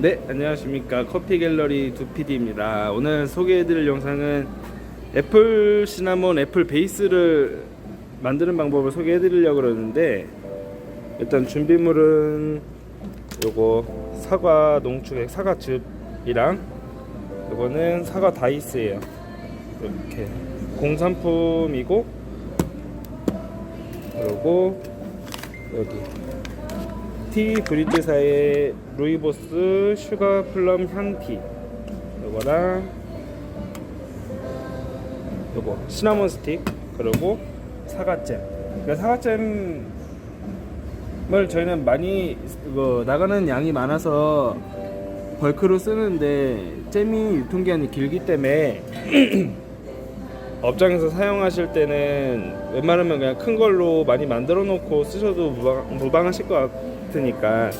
네, 안녕하십니까. 커피 갤러리 두피디입니다. 오늘 소개해드릴 영상은 애플 시나몬 애플 베이스를 만드는 방법을 소개해드리려고 그러는데 일단 준비물은 요거 사과 농축액 사과즙이랑 요거는 사과 다이스예요. 이렇게 공산품이고 그리고 여기 티 브리드사의 루이보스 슈가 플럼 향티. 요거랑 요거 시나몬 스틱 그리고 사과잼. 그러니까 사과잼을 저희는 많이 이거 나가는 양이 많아서 벌크로 쓰는데 잼이 유통기한이 길기 때문에 업장에서 사용하실 때는 웬만하면 그냥 큰 걸로 많이 만들어 놓고 쓰셔도 무방, 무방하실 것 같 으니까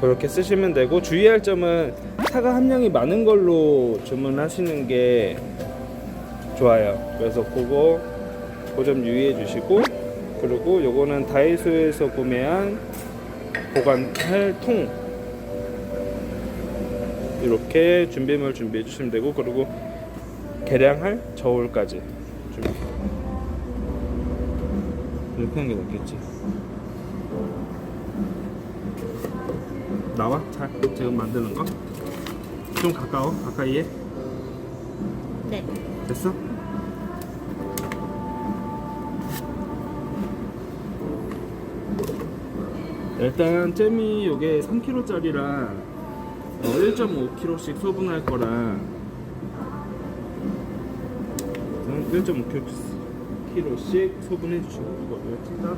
그렇게 쓰시면 되고 주의할 점은 사과 함량이 많은 걸로 주문하시는 게 좋아요. 그래서 그거 그 점 유의해 주시고 그리고 요거는 다이소에서 구매한 보관할 통 이렇게 준비물 준비해 주시면 되고 그리고 계량할 저울까지 준비. 이렇게 하는 게 낫겠지. 나와? 잘 지금 만드는 거? 좀 가까워? 가까이에? 네. 됐어? 일단 잼이 요게 3kg짜리라 1.5kg씩 소분할 거라 1.5kg씩 소분해 주시고 이거를 찐다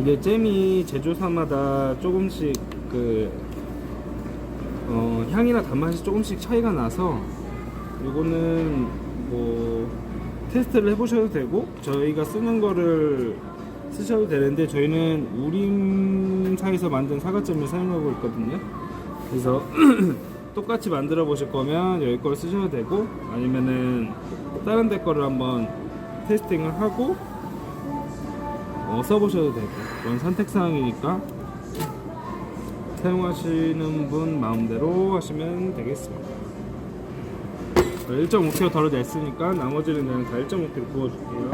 이게 잼이 제조사마다 조금씩 그 어, 향이나 단맛이 조금씩 차이가 나서 이거는 뭐 테스트를 해보셔도 되고 저희가 쓰는 거를 쓰셔도 되는데 저희는 우림사에서 만든 사과잼을 사용하고 있거든요. 그래서 똑같이 만들어 보실 거면 여기 걸 쓰셔도 되고 아니면은 다른 데 거를 한번 테스팅을 하고 어, 써보셔도 되고 그건 선택사항이니까 사용하시는 분 마음대로 하시면 되겠습니다. 1.5kg 덜어 냈으니까 나머지는 그냥 다 1.5kg 부어줄게요.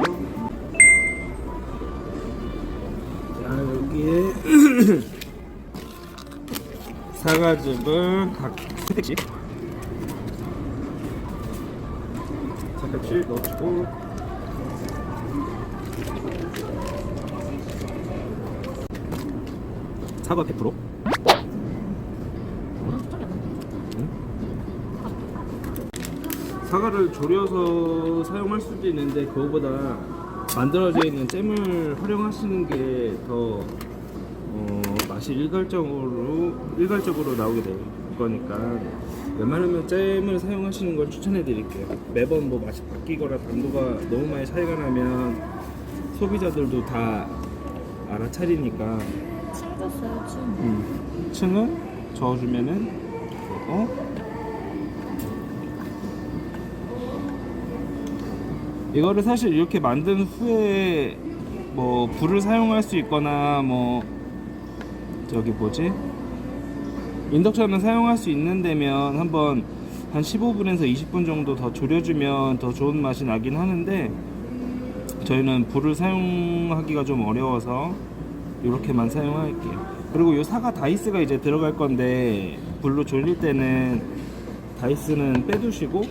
자 여기에 사과즙을 각 3팩씩 3팩씩 넣어주고 사과 100% 사과를 졸여서 사용할 수도 있는데 그거보다 만들어져 있는 잼을 활용하시는 게더 어, 맛이 일괄적으로 일괄적으로 나오게 될 거니까 웬만하면 잼을 사용하시는 걸 추천해 드릴게요. 매번 뭐 맛이 바뀌거나 당도가 너무 많이 차이가 나면 소비자들도 다 알아차리니까 좀. 음, 층을 저어주면은 어? 이거를 사실 이렇게 만든 후에 뭐 불을 사용할 수 있거나 뭐 저기 뭐지 인덕션을 사용할 수 있는 데면 한번 한 15분에서 20분 정도 더 졸여주면 더 좋은 맛이 나긴 하는데 저희는 불을 사용하기가 좀 어려워서 이렇게만 사용할게요. 그리고 이 사과 다이스가 이제 들어갈 건데 불로 졸릴 때는 다이스는 빼두시고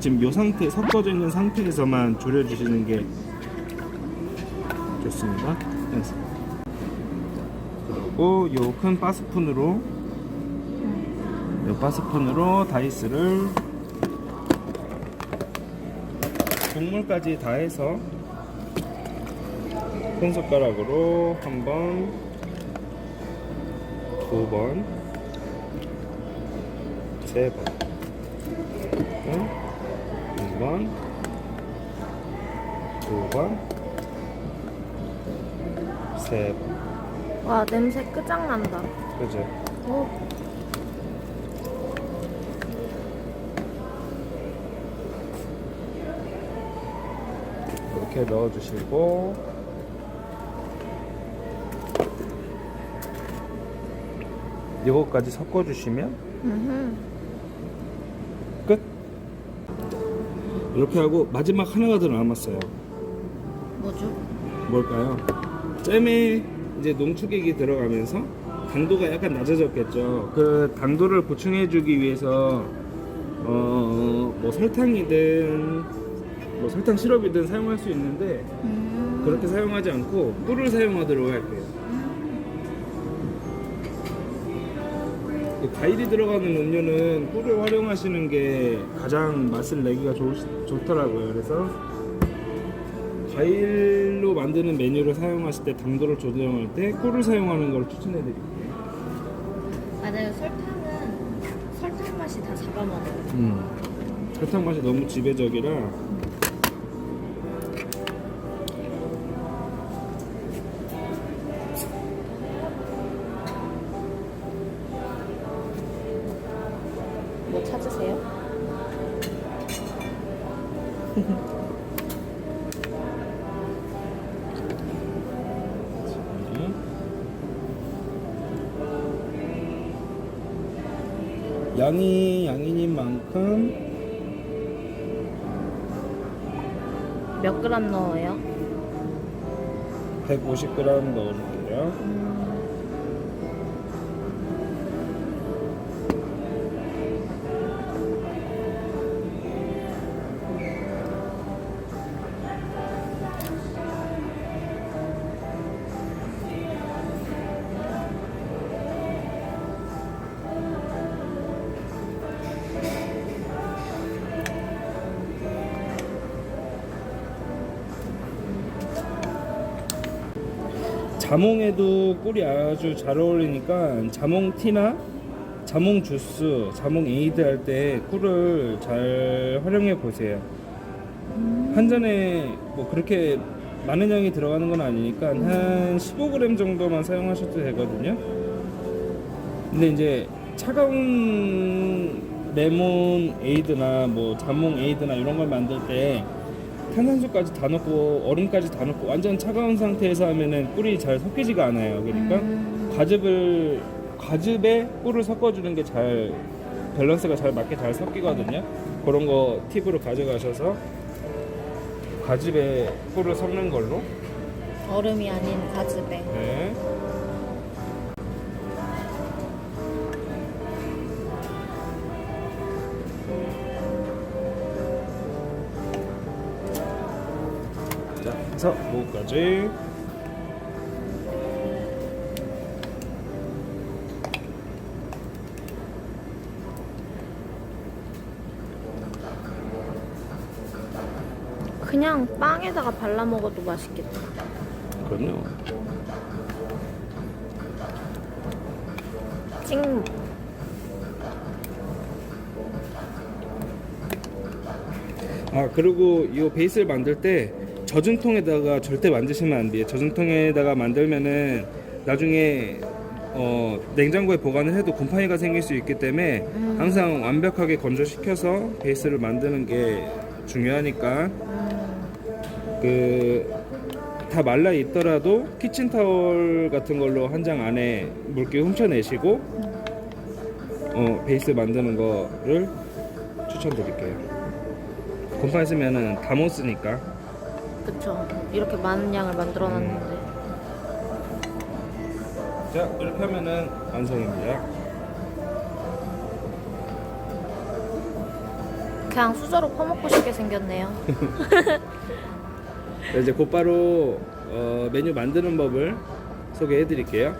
지금 이 상태 섞어져 있는 상태에서만 졸여주시는 게 좋습니다. 그리고 요큰 바스푼으로 요 바스푼으로 다이스를 국물까지 다 해서 큰 숟가락으로 한 번, 두 번, 세 번, 응? 한 번, 두 번, 세 번. 와 냄새 끝장난다. 그죠? 오. 이렇게 넣어주시고 이거까지 섞어주시면 음흠. 끝. 이렇게 하고 마지막 하나가 더 남았어요. 뭐죠? 뭘까요? 잼에 이제 농축액이 들어가면서 당도가 약간 낮아졌겠죠. 그 당도를 보충해주기 위해서 어뭐 설탕이든 뭐 설탕 시럽이든 사용할 수 있는데 음. 그렇게 사용하지 않고 꿀을 사용하도록 할게요. 과일이 들어가는 음료는 꿀을 활용하시는 게 가장 맛을 내기가 좋, 좋더라고요. 그래서 과일로 만드는 메뉴를 사용하실 때 당도를 조정할 때 꿀을 사용하는 걸 추천해 드릴게요. 맞아요. 설탕은 설탕 맛이 다 잡아먹어요. 음. 설탕 맛이 너무 지배적이라 뭐 찾으세요? 양이 양이인 만큼 몇 그램 넣어요? 150g 넣어줄게요. 자몽에도 꿀이 아주 잘 어울리니까 자몽 티나 자몽 주스, 자몽 에이드 할 때 꿀을 잘 활용해 보세요. 한 잔에 뭐 그렇게 많은 양이 들어가는 건 아니니까 한 15g 정도만 사용하셔도 되거든요. 근데 이제 차가운 레몬 에이드나 뭐 자몽 에이드나 이런 걸 만들 때 탄산수까지 다 넣고 얼음까지 다 넣고 완전 차가운 상태에서 하면은 꿀이 잘 섞이지가 않아요. 그러니까 음. 과즙을 과즙에 꿀을 섞어주는 게 잘 밸런스가 잘 맞게 잘 섞이거든요. 그런 거 팁으로 가져가셔서 과즙에 꿀을 섞는 걸로. 얼음이 아닌 가즙에. 네. 해서 무까지 그냥 빵에다가 발라 먹어도 맛있겠다. 그럼요. 찍. 아 그리고 이 베이스를 만들 때 젖은 통에다가 절대 만드시면 안 돼요. 젖은 통에다가 만들면은 나중에 어, 냉장고에 보관을 해도 곰팡이가 생길 수 있기 때문에 음. 항상 완벽하게 건조시켜서 베이스를 만드는 게 중요하니까 음. 그다 말라 있더라도 키친타월 같은 걸로 한 장 안에 물기 훔쳐내시고 어, 베이스 만드는 거를 추천드릴게요. 곰팡이 쓰면은 다 못 쓰니까. 그쵸. 이렇게 많은 양을 만들어 놨는데. 자 이렇게 하면은 완성입니다. 그냥 수저로 퍼먹고 싶게 생겼네요. 네, 이제 곧바로 어, 메뉴 만드는 법을 소개해 드릴게요.